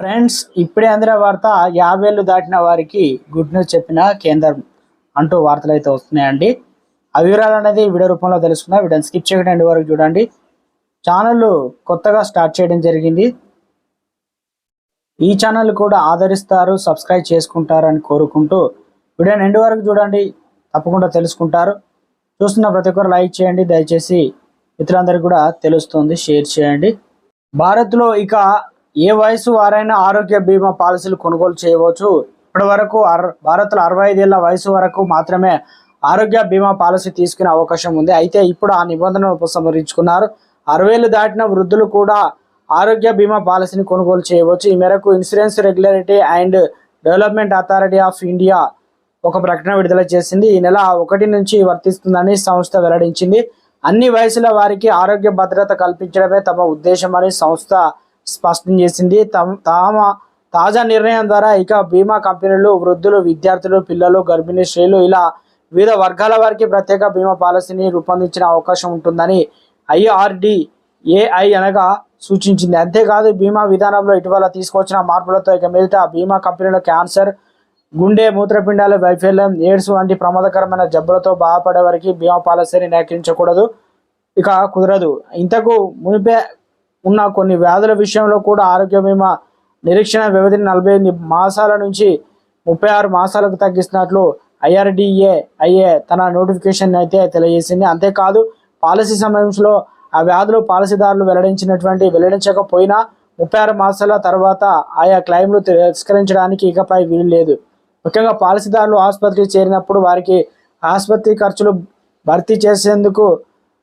Friends ఇప్పుడే అందిన వార్త యాభేళ్ళు దాటిన వారికి గుడ్ న్యూస్ చెప్పిన కేంద్రం అంటూ వార్తలు అయితే వస్తున్నాయండి. ఆ వివరాలు అనేది వీడియో రూపంలో తెలుసుకుందాం. వీడియోని స్కిప్ చేయడం వరకు చూడండి. ఛానల్ కొత్తగా స్టార్ట్ చేయడం జరిగింది. ఈ ఛానల్ కూడా ఆదరిస్తారు సబ్స్క్రైబ్ చేసుకుంటారని కోరుకుంటూ వీడియోని ఎండ్ వరకు చూడండి. తప్పకుండా తెలుసుకుంటారు. చూస్తున్న ప్రతి ఒక్కరు లైక్ చేయండి. దయచేసి మిత్రులందరికీ కూడా తెలుస్తుంది. షేర్ చేయండి. భారత్లో ఇక ఏ వయసు వారైనా ఆరోగ్య బీమా పాలసీలు కొనుగోలు చేయవచ్చు. ఇప్పటి వరకు భారత్లో అరవై ఐదేళ్ళ వయసు వరకు మాత్రమే ఆరోగ్య బీమా పాలసీ తీసుకునే అవకాశం ఉంది. అయితే ఇప్పుడు ఆ నిబంధనలు ఉపసంహరించుకున్నారు. అరవేలు దాటిన వృద్ధులు కూడా ఆరోగ్య బీమా పాలసీని కొనుగోలు చేయవచ్చు. ఈ మేరకు insurance regularity and development authority of India ఒక ప్రకటన విడుదల చేసింది. ఈ నెల ఒకటి నుంచి వర్తిస్తుందని సంస్థ వెల్లడించింది. అన్ని వయసుల వారికి ఆరోగ్య భద్రత కల్పించడమే తమ ఉద్దేశమని సంస్థ స్పష్టం చేసింది. తమ తామ తాజా నిర్ణయం ద్వారా ఇక బీమా కంపెనీలు వృద్ధులు విద్యార్థులు పిల్లలు గర్భిణీ స్త్రీలు ఇలా వివిధ వర్గాల వారికి ప్రత్యేక బీమా పాలసీని రూపొందించిన అవకాశం ఉంటుందని ఐఆర్డి ఏఐ అనగా సూచించింది. అంతేకాదు బీమా విధానంలో ఇటీవల తీసుకొచ్చిన మార్పులతో ఇక మీదట బీమా కంపెనీలు క్యాన్సర్ గుండె మూత్రపిండాల వైఫల్యం ఎయిడ్స్ వంటి ప్రమాదకరమైన జబ్బులతో బాధపడే వారికి బీమా పాలసీని నిరాకరించకూడదు ఇక కుదరదు. ఇంతకు మునిపే ఉన్న కొన్ని వ్యాధుల విషయంలో కూడా ఆరోగ్య బీమా నిరీక్షణ వ్యవధిని నలభై ఎనిమిది మాసాల నుంచి ముప్పై ఆరు మాసాలకు తగ్గిస్తున్నట్లు ఐఆర్డిఏ ఐఏ తన నోటిఫికేషన్ అయితే తెలియజేసింది. అంతేకాదు పాలసీ సమయంలో ఆ వ్యాధులు పాలసీదారులు వెల్లడించినటువంటి వెల్లడించకపోయినా ముప్పై ఆరు మాసాల తర్వాత ఆయా క్లెయిమ్లు తిరస్కరించడానికి ఇకపై వీలు లేదు. ముఖ్యంగా పాలసీదారులు ఆసుపత్రికి చేరినప్పుడు వారికి ఆసుపత్రి ఖర్చులు భర్తీ చేసేందుకు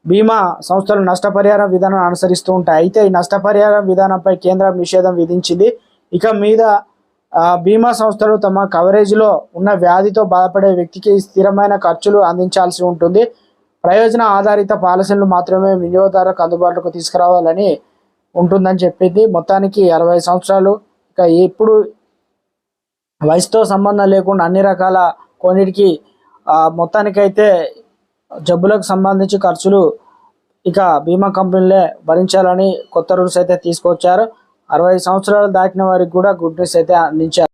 బీమా సంస్థలు నష్టపరిహారం విధానం అనుసరిస్తూ ఉంటాయి. అయితే ఈ నష్టపరిహారం విధానంపై కేంద్రం నిషేధం విధించింది. ఇక మీద బీమా సంస్థలు తమ కవరేజ్లో ఉన్న వ్యాధితో బాధపడే వ్యక్తికి స్థిరమైన ఖర్చులు అందించాల్సి ఉంటుంది. ప్రయోజన ఆధారిత పాలసీలు మాత్రమే వినియోగదారులకు అందుబాటులోకి తీసుకురావాలని ఉంటుందని చెప్పింది. మొత్తానికి అరవై సంవత్సరాలు. ఇక ఎప్పుడు వయసుతో సంబంధం లేకుండా అన్ని రకాల కొన్నిటికి మొత్తానికైతే జబ్బులకు సంబంధించి ఖర్చులు ఇక బీమా కంపెనీలే భరించాలని కొత్త రూల్స్ అయితే తీసుకొచ్చారు. అరవై సంవత్సరాలు దాటిన వారికి కూడా గుడ్ న్యూస్ అయితే అందించారు.